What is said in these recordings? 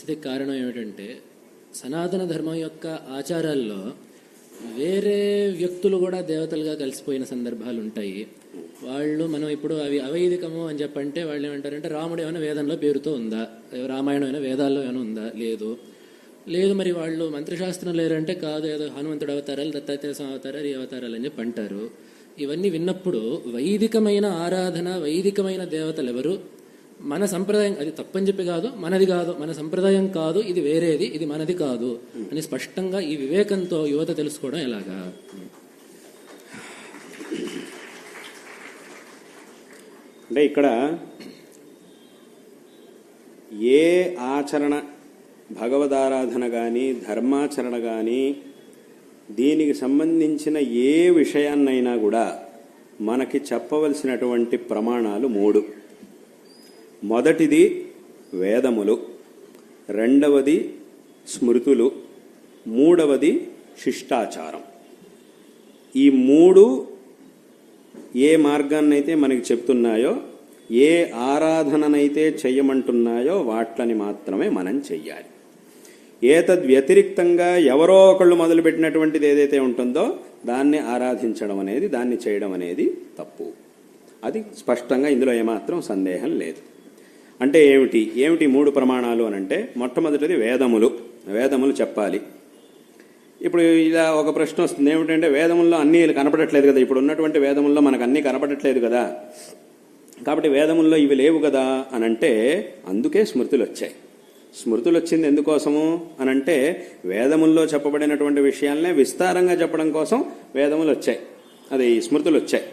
పరిస్థితికి కారణం ఏమిటంటే సనాతన ధర్మం యొక్క ఆచారాల్లో వేరే వ్యక్తులు కూడా దేవతలుగా కలిసిపోయిన సందర్భాలు ఉంటాయి వాళ్ళు మనం ఇప్పుడు అవి అవైదికము అని చెప్పంటే వాళ్ళు ఏమంటారంటే రాముడు ఏమైనా వేదంలో పేరుతో ఉందా? రామాయణం అయినా వేదాల్లో ఏమైనా ఉందా? లేదు. లేదు మరి వాళ్ళు మంత్రశాస్త్రం లేరంటే కాదు ఏదో హనుమంతుడు అవతారాలు దత్తాత్రేయ అవతారాలు ఈ అవతారాలు అని చెప్పి అంటారు ఇవన్నీ విన్నప్పుడు వైదికమైన ఆరాధన వైదికమైన దేవతలు ఎవరు మన సంప్రదాయం అది తప్పని చెప్పి కాదు మనది కాదు మన సంప్రదాయం కాదు ఇది వేరేది ఇది మనది కాదు అని స్పష్టంగా ఈ వివేకంతో యువత తెలుసుకోవడం ఎలాగా? అంటే ఇక్కడ ఏ ఆచరణ భగవదారాధన కానీ ధర్మాచరణ కానీ దీనికి సంబంధించిన ఏ విషయాన్నైనా కూడా మనకి చెప్పవలసినటువంటి ప్రమాణాలు మూడు. మొదటిది వేదములు రెండవది స్మృతులు మూడవది శిష్టాచారం. ఈ మూడు ఏ మార్గాన్నైతే మనకి చెప్తున్నాయో ఏ ఆరాధననైతే చెయ్యమంటున్నాయో వాట్లని మాత్రమే మనం చెయ్యాలి. ఏతద్ వ్యతిరిక్తంగా ఎవరో ఒకళ్ళు మొదలుపెట్టినటువంటిది ఏదైతే ఉంటుందో దాన్ని ఆరాధించడం అనేది దాన్ని చేయడం అనేది తప్పు. అది స్పష్టంగా ఇందులో ఏమాత్రం సందేహం లేదు. అంటే ఏమిటి? ఏమిటి మూడు ప్రమాణాలు అని అంటే మొట్టమొదటిది వేదములు. వేదములు చెప్పాలి. ఇప్పుడు ఇలా ఒక ప్రశ్న వస్తుంది. ఏమిటంటే వేదముల్లో అన్నీ కనపడట్లేదు కదా? ఇప్పుడు ఉన్నటువంటి వేదముల్లో మనకు అన్నీ కనపడట్లేదు కదా? కాబట్టి వేదముల్లో ఇవి లేవు కదా? అని అంటే అందుకే స్మృతులు వచ్చాయి. స్మృతులు వచ్చింది ఎందుకోసము? అని అంటే వేదముల్లో చెప్పబడినటువంటి విషయాలనే విస్తారంగా చెప్పడం కోసం వేదములు వచ్చాయి. అది స్మృతులు వచ్చాయి.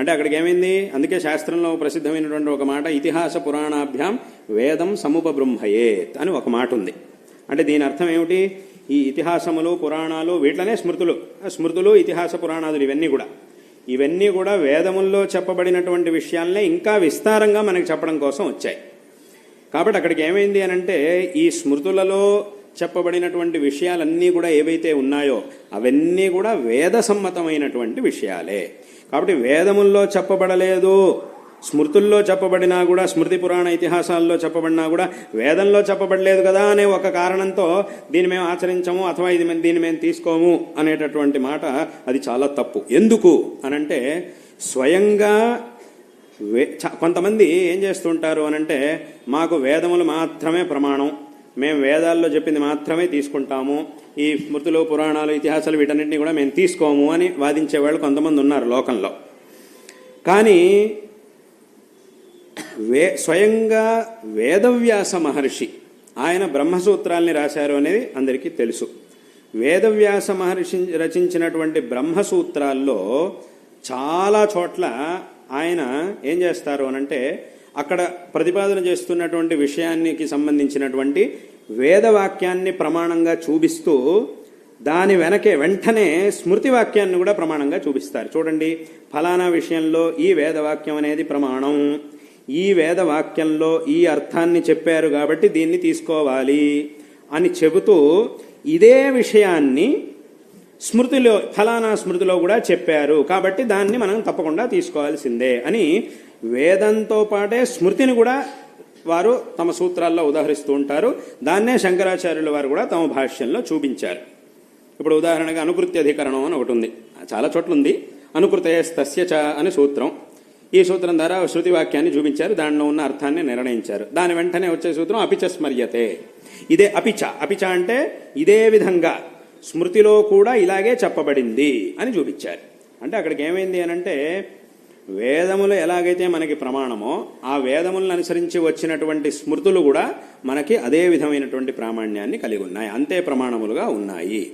అంటే అక్కడికి ఏమైంది అందుకే శాస్త్రంలో ప్రసిద్ధమైనటువంటి ఒక మాట ఇతిహాస పురాణాభ్యాం వేదం సముపబృంహయేత్ అని ఒక మాట ఉంది. అంటే దీని అర్థం ఏమిటి? ఈ ఇతిహాసములు పురాణాలు వీటిలోనే స్మృతులు. స్మృతులు ఇతిహాస పురాణాదులు ఇవన్నీ కూడా. ఇవన్నీ కూడా వేదముల్లో చెప్పబడినటువంటి విషయాలనే ఇంకా విస్తారంగా మనకు చెప్పడం కోసం వచ్చాయి. కాబట్టి అక్కడికి ఏమైంది అని అంటే ఈ స్మృతులలో చెప్పబడినటువంటి విషయాలన్నీ కూడా ఏవైతే ఉన్నాయో అవన్నీ కూడా వేద సమ్మతమైనటువంటి విషయాలే. కాబట్టి వేదముల్లో చెప్పబడలేదు స్మృతుల్లో చెప్పబడినా కూడా స్మృతి పురాణ ఇతిహాసాల్లో చెప్పబడినా కూడా వేదంలో చెప్పబడలేదు కదా అనే ఒక కారణంతో దీన్ని మేము ఆచరించము అథవా ఇది మేము దీన్ని మేము తీసుకోము అనేటటువంటి మాట అది చాలా తప్పు. ఎందుకు అనంటే స్వయంగా వే కొంతమంది ఏం చేస్తుంటారు అనంటే మాకు వేదములు మాత్రమే ప్రమాణం. మేము వేదాల్లో చెప్పింది మాత్రమే తీసుకుంటాము. ఈ స్మృతులు పురాణాలు ఇతిహాసాలు వీటన్నిటిని కూడా మేము తీసుకోము అని వాదించే వాళ్ళు కొంతమంది ఉన్నారు లోకంలో. కానీ వే స్వయంగా వేదవ్యాస మహర్షి ఆయన బ్రహ్మసూత్రాల్ని రాశారు అనేది అందరికీ తెలుసు. వేదవ్యాస మహర్షి రచించినటువంటి బ్రహ్మసూత్రాల్లో చాలా చోట్ల ఆయన ఏం చేస్తారు అనంటే అక్కడ ప్రతిపాదన చేస్తున్నటువంటి విషయానికి సంబంధించినటువంటి వేదవాక్యాన్ని ప్రమాణంగా చూపిస్తూ దాని వెనకే వెంటనే స్మృతి వాక్యాన్ని కూడా ప్రమాణంగా చూపిస్తారు. చూడండి ఫలానా విషయంలో ఈ వేదవాక్యం అనేది ప్రమాణం. ఈ వేదవాక్యంలో ఈ అర్థాన్ని చెప్పారు కాబట్టి దీన్ని తీసుకోవాలి అని చెబుతూ ఇదే విషయాన్ని స్మృతిలో ఫలానా స్మృతిలో కూడా చెప్పారు కాబట్టి దాన్ని మనం తప్పకుండా తీసుకోవాల్సిందే అని వేదంతో పాటే స్మృతిని కూడా వారు తమ సూత్రాల్లో ఉదాహరిస్తూ ఉంటారు. దాన్నే శంకరాచార్యుల వారు కూడా తమ భాష్యంలో చూపించారు. ఇప్పుడు ఉదాహరణగా అనుకృత్య అధికరణం అని ఒకటి ఉంది. చాలా చోట్ల ఉంది అనుకృతయస్తస్య చ అనే సూత్రం. ఈ సూత్రం ద్వారా శృతి వాక్యాన్ని చూపించారు. దానిలో ఉన్న అర్థాన్ని నిర్ణయించారు. దాని వెంటనే వచ్చే సూత్రం అపిచ స్మర్యతే ఇదే అపిచ. అపిచ అంటే ఇదే విధంగా స్మృతిలో కూడా ఇలాగే చెప్పబడింది అని చూపించారు. అంటే అక్కడికి ఏమైంది అని అంటే వేదములు ఎలాగైతే మనకి ప్రమాణమో ఆ వేదములను అనుసరించి వచ్చినటువంటి స్మృతులు కూడా మనకి అదే విధమైనటువంటి ప్రామాణ్యాన్ని కలిగి ఉన్నాయి. అంతే ప్రమాణములుగా ఉన్నాయి.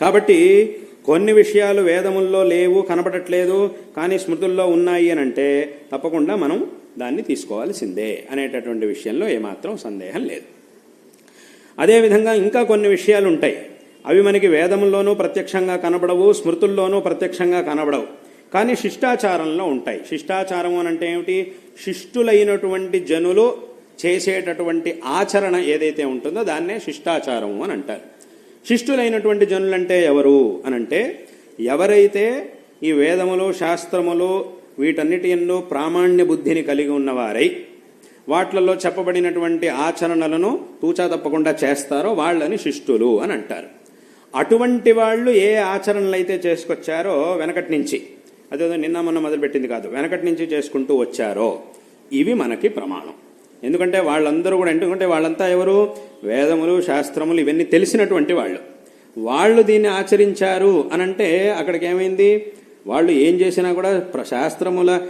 కాబట్టి కొన్ని విషయాలు వేదముల్లో లేవు కనపడట్లేదు కానీ స్మృతుల్లో ఉన్నాయి అని అంటే తప్పకుండా మనం దాన్ని తీసుకోవాల్సిందే అనేటటువంటి విషయంలో ఏమాత్రం సందేహం లేదు. అదేవిధంగా ఇంకా కొన్ని విషయాలు ఉంటాయి అవి మనకి వేదముల్లోనూ ప్రత్యక్షంగా కనబడవు స్మృతుల్లోనూ ప్రత్యక్షంగా కనబడవు. కానీ శిష్టాచారంలో ఉంటాయి. శిష్టాచారం అని అంటే ఏమిటి? శిష్టులైనటువంటి జనులు చేసేటటువంటి ఆచరణ ఏదైతే ఉంటుందో దాన్నే శిష్టాచారం అని అంటారు. శిష్టులైనటువంటి జనులంటే ఎవరు అనంటే ఎవరైతే ఈ వేదములు శాస్త్రములు వీటన్నిటి ఎన్నో ప్రామాణ్య బుద్ధిని కలిగి ఉన్నవారై వాట్లలో చెప్పబడినటువంటి ఆచరణలను తూచా తప్పకుండా చేస్తారో వాళ్ళని శిష్టులు అని అంటారు. అటువంటి వాళ్ళు ఏ ఆచరణలు అయితే చేసుకొచ్చారో వెనకటి నుంచి అదేదో నిన్న మొన్న మొదలుపెట్టింది కాదు. వెనకటి నుంచి చేసుకుంటూ వచ్చారో. ఇవి మనకి ప్రమాణం. ఎందుకంటే వాళ్ళందరూ కూడా ఎందుకంటే వాళ్ళంతా ఎవరు? వేదములు శాస్త్రములు ఇవన్నీ తెలిసినటువంటి వాళ్ళు. వాళ్ళు దీన్ని ఆచరించారు అనంటే అక్కడికి ఏమైంది? వాళ్ళు ఏం చేసినా కూడా ప్ర- శాస్త్రముల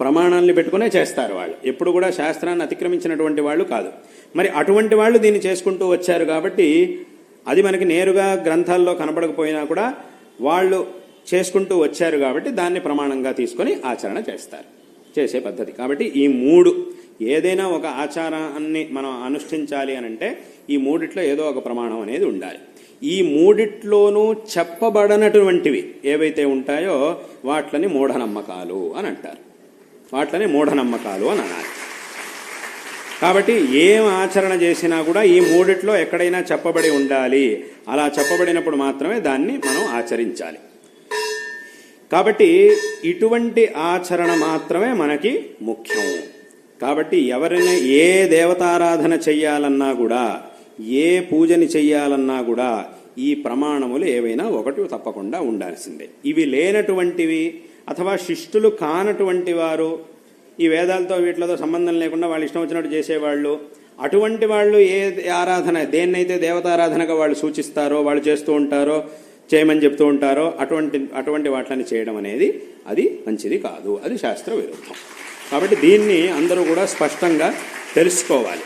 ప్రమాణాలని పెట్టుకునే చేస్తారు వాళ్ళు. ఎప్పుడు కూడా శాస్త్రాన్ని అతిక్రమించినటువంటి వాళ్ళు కాదు. మరి అటువంటి వాళ్ళు దీన్ని చేసుకుంటూ వచ్చారు కాబట్టి అది మనకి నేరుగా గ్రంథాల్లో కనపడకపోయినా కూడా వాళ్ళు చేసుకుంటూ వచ్చారు కాబట్టి దాన్ని ప్రమాణంగా తీసుకొని ఆచరణ చేస్తారు చేసే పద్ధతి. కాబట్టి ఈ మూడు ఏదైనా ఒక ఆచారాన్ని మనం అనుష్ఠించాలి అని అంటే ఈ మూడిట్లో ఏదో ఒక ప్రమాణం అనేది ఉండాలి. ఈ మూడిట్లోనూ చెప్పబడనటువంటివి ఏవైతే ఉంటాయో వాట్లని మూఢనమ్మకాలు అని అంటారు. వాట్లని మూఢనమ్మకాలు అని అనాలి. కాబట్టి ఏం ఆచరణ చేసినా కూడా ఈ మూడిట్లో ఎక్కడైనా చెప్పబడి ఉండాలి. అలా చెప్పబడినప్పుడు మాత్రమే దాన్ని మనం ఆచరించాలి. కాబట్టి ఇటువంటి ఆచరణ మాత్రమే మనకి ముఖ్యం. కాబట్టి ఎవరిని ఏ దేవతారాధన చెయ్యాలన్నా కూడా ఏ పూజని చెయ్యాలన్నా కూడా ఈ ప్రమాణములు ఏవైనా ఒకటి తప్పకుండా ఉండాల్సిందే. ఇవి లేనటువంటివి అథవా శిష్టులు కానటువంటి వారు ఈ వేదాలతో వీటితో సంబంధం లేకుండా వాళ్ళు ఇష్టం వచ్చినట్టు చేసేవాళ్ళు అటువంటి వాళ్ళు ఏ ఆరాధన దేన్నైతే దేవతారాధనగా వాళ్ళు సూచిస్తారో వాళ్ళు చేస్తూ ఉంటారో చేయమని చెప్తూ ఉంటారో అటువంటి అటువంటి వాటిని చేయడం అనేది అది మంచిది కాదు. అది శాస్త్ర విరుద్ధం. కాబట్టి దీన్ని అందరూ కూడా స్పష్టంగా తెలుసుకోవాలి.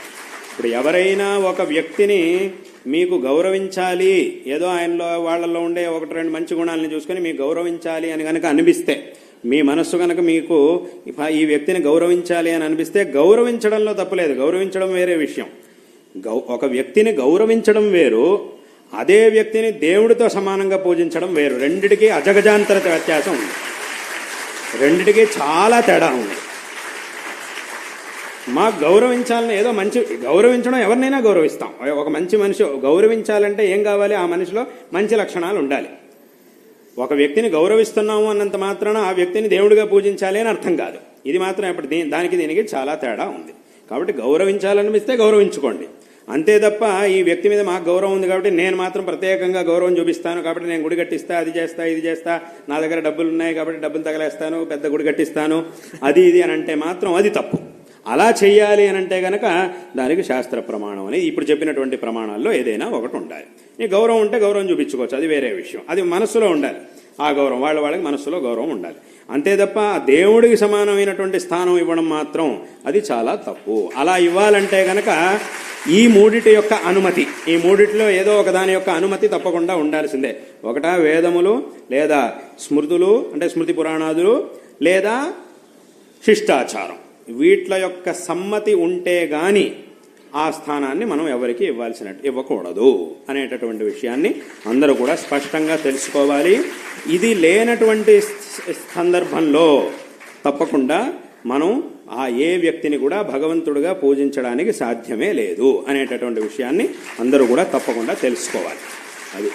ఇప్పుడు ఎవరైనా ఒక వ్యక్తిని మీకు గౌరవించాలి ఏదో ఆయనలో వాళ్ళలో ఉండే ఒకటి రెండు మంచి గుణాలను చూసుకొని మీకు గౌరవించాలి అని కనుక అనిపిస్తే మీ మనస్సు కనుక మీకు ఈ వ్యక్తిని గౌరవించాలి అని అనిపిస్తే గౌరవించడంలో తప్పులేదు గౌరవించడం వేరే విషయం. గౌ ఒక వ్యక్తిని గౌరవించడం వేరు అదే వ్యక్తిని దేవుడితో సమానంగా పూజించడం వేరు. రెండిటికి అజగజాంతర వ్యత్యాసం ఉంది. రెండిటికి చాలా తేడా ఉంది. మాకు గౌరవించాలని ఏదో మంచి గౌరవించడం ఎవరినైనా గౌరవిస్తాం. ఒక మంచి మనిషి గౌరవించాలంటే ఏం కావాలి? ఆ మనిషిలో మంచి లక్షణాలు ఉండాలి. ఒక వ్యక్తిని గౌరవిస్తున్నాము అన్నంత మాత్రాన ఆ వ్యక్తిని దేవుడిగా పూజించాలి అని అర్థం కాదు. ఇది మాత్రం ఇప్పుడు దీ- దానికి దీనికి చాలా తేడా ఉంది. కాబట్టి గౌరవించాలనిపిస్తే గౌరవించుకోండి. అంతే తప్ప ఈ వ్యక్తి మీద మాకు గౌరవం ఉంది కాబట్టి నేను మాత్రం ప్రత్యేకంగా గౌరవం చూపిస్తాను కాబట్టి నేను గుడి కట్టిస్తా అది చేస్తా ఇది చేస్తా. నా దగ్గర డబ్బులు ఉన్నాయి కాబట్టి డబ్బులు తగలేస్తాను పెద్ద గుడి కట్టిస్తాను. అది ఇది అని అంటే మాత్రం అది తప్పు. అలా చేయాలి అని అంటే గనక దానికి శాస్త్ర ప్రమాణం అనేది ఇప్పుడు చెప్పినటువంటి ప్రమాణాల్లో ఏదైనా ఒకటి ఉండాలి. నీ గౌరవం ఉంటే గౌరవం చూపించుకోవచ్చు. అది వేరే విషయం. అది మనస్సులో ఉండాలి. ఆ గౌరవం వాళ్ళ వాళ్ళకి మనస్సులో గౌరవం ఉండాలి. అంతే తప్ప దేవుడికి సమానమైనటువంటి స్థానం ఇవ్వడం మాత్రం అది చాలా తప్పు. అలా ఇవ్వాలంటే గనక ఈ మూడిటి యొక్క అనుమతి ఈ మూడిటిలో ఏదో ఒక దాని యొక్క అనుమతి తప్పకుండా ఉండాల్సిందే. ఒకటా వేదములు లేదా స్మృతులు అంటే స్మృతి పురాణాదులు లేదా శిష్టాచారం. వీట్ల యొక్క సమ్మతి ఉంటే గాని ఆ స్థానాన్ని మనం ఎవరికి ఇవ్వాల్సినట్టు ఇవ్వకూడదు అనేటటువంటి విషయాన్ని అందరూ కూడా స్పష్టంగా తెలుసుకోవాలి. ఇది లేనటువంటి సందర్భంలో తప్పకుండా మనం ఆ ఏ వ్యక్తిని కూడా భగవంతుడిగా పూజించడానికి సాధ్యమే లేదు అనేటటువంటి విషయాన్ని అందరూ కూడా తప్పకుండా తెలుసుకోవాలి. అది.